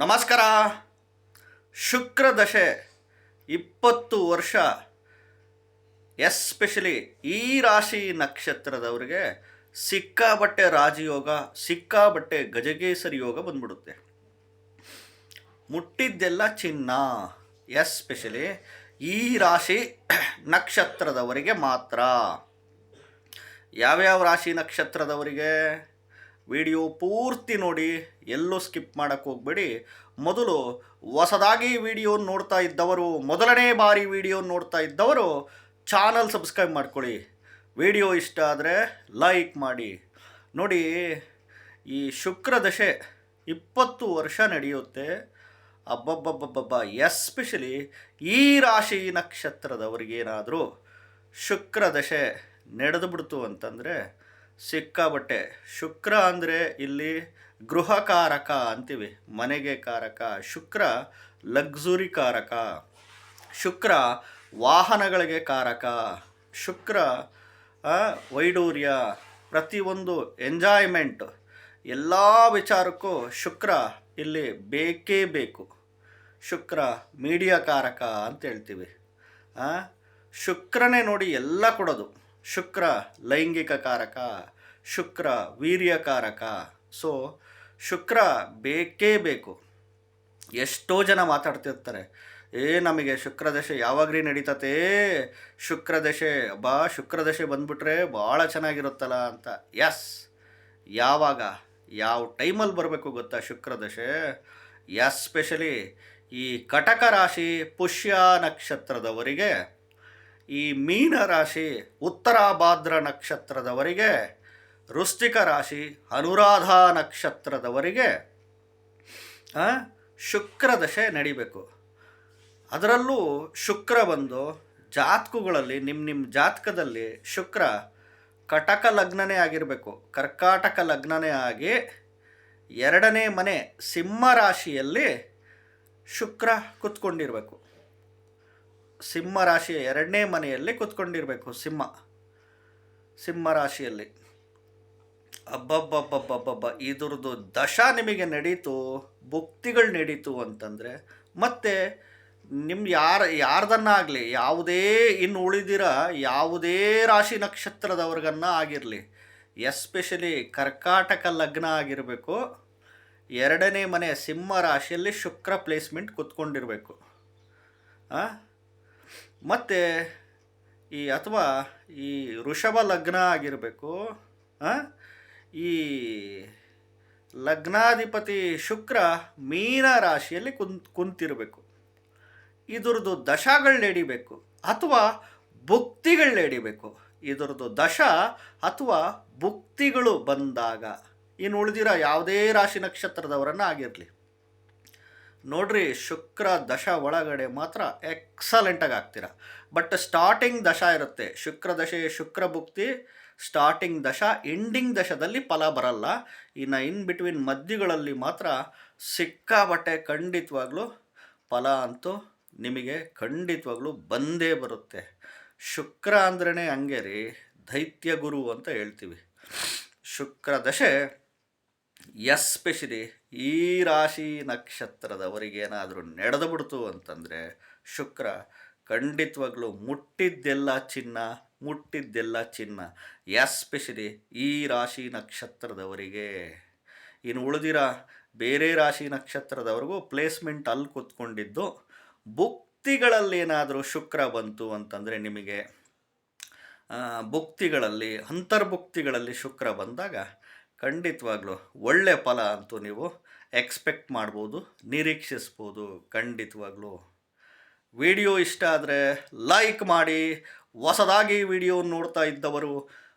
ನಮಸ್ಕಾರ. ಶುಕ್ರ ದಶೆ ಇಪ್ಪತ್ತು ವರ್ಷ, ಎಸ್ಪೆಷಲಿ ಈ ರಾಶಿ ನಕ್ಷತ್ರದವರಿಗೆ ಸಿಕ್ಕಾಬಟ್ಟೆ ರಾಜಯೋಗ, ಸಿಕ್ಕಾಬಟ್ಟೆ ಗಜಗೇಸರಿ ಯೋಗ ಬಂದ್ಬಿಡುತ್ತೆ. ಮುಟ್ಟಿದ್ದೆಲ್ಲ ಚಿನ್ನ, ಎಸ್ಪೆಷಲಿ ಈ ರಾಶಿ ನಕ್ಷತ್ರದವರಿಗೆ ಮಾತ್ರ. ಯಾವ್ಯಾವ ರಾಶಿ ನಕ್ಷತ್ರದವರಿಗೆ? ವಿಡಿಯೋ ಪೂರ್ತಿ ನೋಡಿ, ಎಲ್ಲೂ ಸ್ಕಿಪ್ ಮಾಡೋಕ್ಕೆ ಹೋಗಬೇಡಿ. ಮೊದಲು ಹೊಸದಾಗಿ ವಿಡಿಯೋ ನೋಡ್ತಾ ಇದ್ದವರು, ಮೊದಲನೇ ಬಾರಿ ವಿಡಿಯೋ ನೋಡ್ತಾ ಇದ್ದವರು, ಚಾನಲ್ ಸಬ್ಸ್ಕ್ರೈಬ್ ಮಾಡ್ಕೊಳ್ಳಿ. ವಿಡಿಯೋ ಇಷ್ಟ ಆದರೆ ಲೈಕ್ ಮಾಡಿ. ನೋಡಿ, ಈ ಶುಕ್ರ ದಶೆ ಇಪ್ಪತ್ತು ವರ್ಷ ನಡೆಯುತ್ತೆ. ಅಬ್ಬಬ್ಬಬ್ಬಬ್ಬ ಎಸ್ಪೆಷಲಿ ಈ ರಾಶಿ ನಕ್ಷತ್ರದವರಿಗೇನಾದರೂ ಶುಕ್ರ ದಶೆ ನಡೆದು ಬಿಡ್ತು ಅಂತಂದರೆ ಸಿಕ್ಕಾಬಟ್ಟೆ ಶುಕ್ರ ಅಂದರೆ ಇಲ್ಲಿ ಗೃಹಕಾರಕ ಅಂತೀವಿ, ಮನೆಗೆ ಕಾರಕ. ಶುಕ್ರ ಲಗ್ಸುರಿ ಕಾರಕ. ಶುಕ್ರ ವಾಹನಗಳಿಗೆ ಕಾರಕ. ಶುಕ್ರ ವೈಡೂರ್ಯ, ಪ್ರತಿಯೊಂದು ಎಂಜಾಯ್ಮೆಂಟ್, ಎಲ್ಲ ವಿಚಾರಕ್ಕೂ ಶುಕ್ರ ಇಲ್ಲಿ ಬೇಕೇ ಬೇಕು. ಶುಕ್ರ ಮೀಡಿಯಾ ಕಾರಕ ಅಂತ ಹೇಳ್ತೀವಿ. ಶುಕ್ರನೇ ನೋಡಿ ಎಲ್ಲ ಕೊಡೋದು. ಶುಕ್ರ ಲೈಂಗಿಕ ಕಾರಕ, ಶುಕ್ರ ವೀರ್ಯಕಾರಕ ಸೊ ಶುಕ್ರ ಬೇಕೇ ಬೇಕು. ಎಷ್ಟೋ ಜನ ಮಾತಾಡ್ತಿರ್ತಾರೆ, ಏ, ನಮಗೆ ಶುಕ್ರದಶೆ ಯಾವಾಗ್ರೀ ನಡೀತತೆ? ಶುಕ್ರದಶೆ ಬಾ ಶುಕ್ರದಶೆ ಬಂದ್ಬಿಟ್ರೆ ಭಾಳ ಚೆನ್ನಾಗಿರುತ್ತಲ್ಲ ಅಂತ. ಎಸ್ ಯಾವಾಗ? ಯಾವ ಟೈಮಲ್ಲಿ ಬರಬೇಕು ಗೊತ್ತಾ ಶುಕ್ರದಶೆ ಎಸ್ಪೆಷಲಿ ಈ ಕಟಕ ರಾಶಿ ಪುಷ್ಯ ನಕ್ಷತ್ರದವರಿಗೆ ಈ ಮೀನ ರಾಶಿ ಉತ್ತರಾಭಾದ್ರ ನಕ್ಷತ್ರದವರಿಗೆ, ವೃಶ್ಚಿಕ ರಾಶಿ ಅನುರಾಧ ನಕ್ಷತ್ರದವರಿಗೆ ಶುಕ್ರ ದಶೆ ನಡಿಬೇಕು. ಅದರಲ್ಲೂ ಶುಕ್ರ ಬಂದು ಜಾತಕಗಳಲ್ಲಿ ನಿಮ್ಮ ನಿಮ್ಮ ಜಾತಕದಲ್ಲಿ ಶುಕ್ರ ಕಟಕ ಲಗ್ನನೇ ಆಗಿರಬೇಕು. ಕರ್ಕಾಟಕ ಲಗ್ನನೇ ಆಗಿ ಎರಡನೇ ಮನೆ ಸಿಂಹ ರಾಶಿಯಲ್ಲಿ ಶುಕ್ರ ಕುತ್ಕೊಂಡಿರಬೇಕು. ಸಿಂಹ ರಾಶಿಯ ಎರಡನೇ ಮನೆಯಲ್ಲಿ ಕುತ್ಕೊಂಡಿರಬೇಕು, ಸಿಂಹ. ಸಿಂಹ ರಾಶಿಯಲ್ಲಿ. ಅಬ್ಬಬ್ಬಬ್ಬಬ್ಬಬ್ಬ, ಇದ್ರದ್ದು ದಶ ನಿಮಗೆ ನಡೀತು, ಭುಕ್ತಿಗಳು ನಡೀತು ಅಂತಂದರೆ, ಮತ್ತೆ ನಿಮ್ಮ ಯಾರ, ಯಾರ್ದನ್ನಾಗಲಿ, ಯಾವುದೇ ಇನ್ನು ಉಳಿದಿರ ಯಾವುದೇ ರಾಶಿ ನಕ್ಷತ್ರದವ್ರಿಗನ್ನ ಆಗಿರಲಿ, ಎಸ್ಪೆಷಲಿ ಕರ್ಕಾಟಕ ಲಗ್ನ ಆಗಿರಬೇಕು, ಎರಡನೇ ಮನೆ ಸಿಂಹ ರಾಶಿಯಲ್ಲಿ ಶುಕ್ರ ಪ್ಲೇಸ್ಮೆಂಟ್ ಕುತ್ಕೊಂಡಿರಬೇಕು. ಮತ್ತು ಈ ಅಥವಾ ಈ ಋಷಭ ಲಗ್ನ ಆಗಿರಬೇಕು ಈ ಲಗ್ನಾಧಿಪತಿ ಶುಕ್ರ ಮೀನ ರಾಶಿಯಲ್ಲಿ ಕುಂತ್ ಕುಂತಿರಬೇಕು. ಇದ್ರದ್ದು ದಶಗಳು ನಡಿಬೇಕು ಅಥವಾ ಭುಕ್ತಿಗಳು ನಡಿಬೇಕು. ಇದ್ರದ್ದು ದಶ ಅಥವಾ ಭುಕ್ತಿಗಳು ಬಂದಾಗ. ಇನ್ನು ಉಳಿದಿರೋ ಯಾವುದೇ ರಾಶಿ ನಕ್ಷತ್ರದವರನ್ನು ಆಗಿರಲಿ. ನೋಡ್ರಿ ಶುಕ್ರ ದಶ ಒಳಗಡೆ ಮಾತ್ರ ಎಕ್ಸಲೆಂಟಾಗಿ ಆಗ್ತೀರ ಬಟ್ ಸ್ಟಾರ್ಟಿಂಗ್ ದಶ ಇರುತ್ತೆ. ಶುಕ್ರ ದಶೆ, ಶುಕ್ರ ಭುಕ್ತಿ ಸ್ಟಾರ್ಟಿಂಗ್ ದಶ ಎಂಡಿಂಗ್ ದಶದಲ್ಲಿ ಫಲ ಬರಲ್ಲ. ಇನ್ನು ಇನ್ ಬಿಟ್ವೀನ್ ಮಧ್ಯಗಳಲ್ಲಿ ಮಾತ್ರ ಸಿಕ್ಕಾಬಟ್ಟೆ ಖಂಡಿತವಾಗ್ಲೂ ಫಲ ಅಂತೂ ನಿಮಗೆ ಖಂಡಿತವಾಗ್ಲೂ ಬಂದೇ ಬರುತ್ತೆ. ಶುಕ್ರ ಅಂದ್ರೇ ಹಂಗೆ ರೀ, ದೈತ್ಯ ಗುರು ಅಂತ ಹೇಳ್ತೀವಿ. ಶುಕ್ರ ದಶೆ ಎಸ್ಪೆಷಲಿ ಈ ರಾಶಿ ನಕ್ಷತ್ರದವರಿಗೇನಾದರೂ ನಡೆದು ಬಿಡ್ತು ಅಂತಂದರೆ ಶುಕ್ರ ಖಂಡಿತವಾಗ್ಲೂ ಮುಟ್ಟಿದ್ದೆಲ್ಲ ಚಿನ್ನ ಮುಟ್ಟಿದ್ದೆಲ್ಲ ಚಿನ್ನ. ಎಸ್ಪೆಷಲಿ ಈ ರಾಶಿ ನಕ್ಷತ್ರದವರಿಗೆ. ಇನ್ನು ಉಳಿದಿರ ಬೇರೆ ರಾಶಿ ನಕ್ಷತ್ರದವರಿಗೂ ಪ್ಲೇಸ್ಮೆಂಟ್ ಅಲ್ಲಿ ಕೂತ್ಕೊಂಡಿದ್ದು ಭುಕ್ತಿಗಳಲ್ಲೇನಾದರೂ ಶುಕ್ರ ಬಂತು ಅಂತಂದರೆ ನಿಮಗೆ ಭುಕ್ತಿಗಳಲ್ಲಿ, ಅಂತರ್ಭುಕ್ತಿಗಳಲ್ಲಿ ಶುಕ್ರ ಬಂದಾಗ ಖಂಡಿತವಾಗ್ಲೂ ಒಳ್ಳೆಯ ಫಲ ಅಂತೂ ನೀವು ಎಕ್ಸ್ಪೆಕ್ಟ್ ಮಾಡ್ಬೋದು, ನಿರೀಕ್ಷಿಸ್ಬೋದು ಖಂಡಿತವಾಗ್ಲೂ. ವಿಡಿಯೋ ಇಷ್ಟ ಆದರೆ ಲೈಕ್ ಮಾಡಿ, ಹೊಸದಾಗಿ ವಿಡಿಯೋ ನೋಡ್ತಾ ಇದ್ದವರು,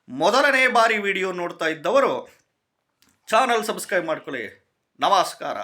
ಮೊದಲನೇ ಬಾರಿ ವಿಡಿಯೋ ನೋಡ್ತಾ ಇದ್ದವರು, ಚಾನಲ್ ಸಬ್ಸ್ಕ್ರೈಬ್ ಮಾಡ್ಕೊಳ್ಳಿ. ನಮಸ್ಕಾರ.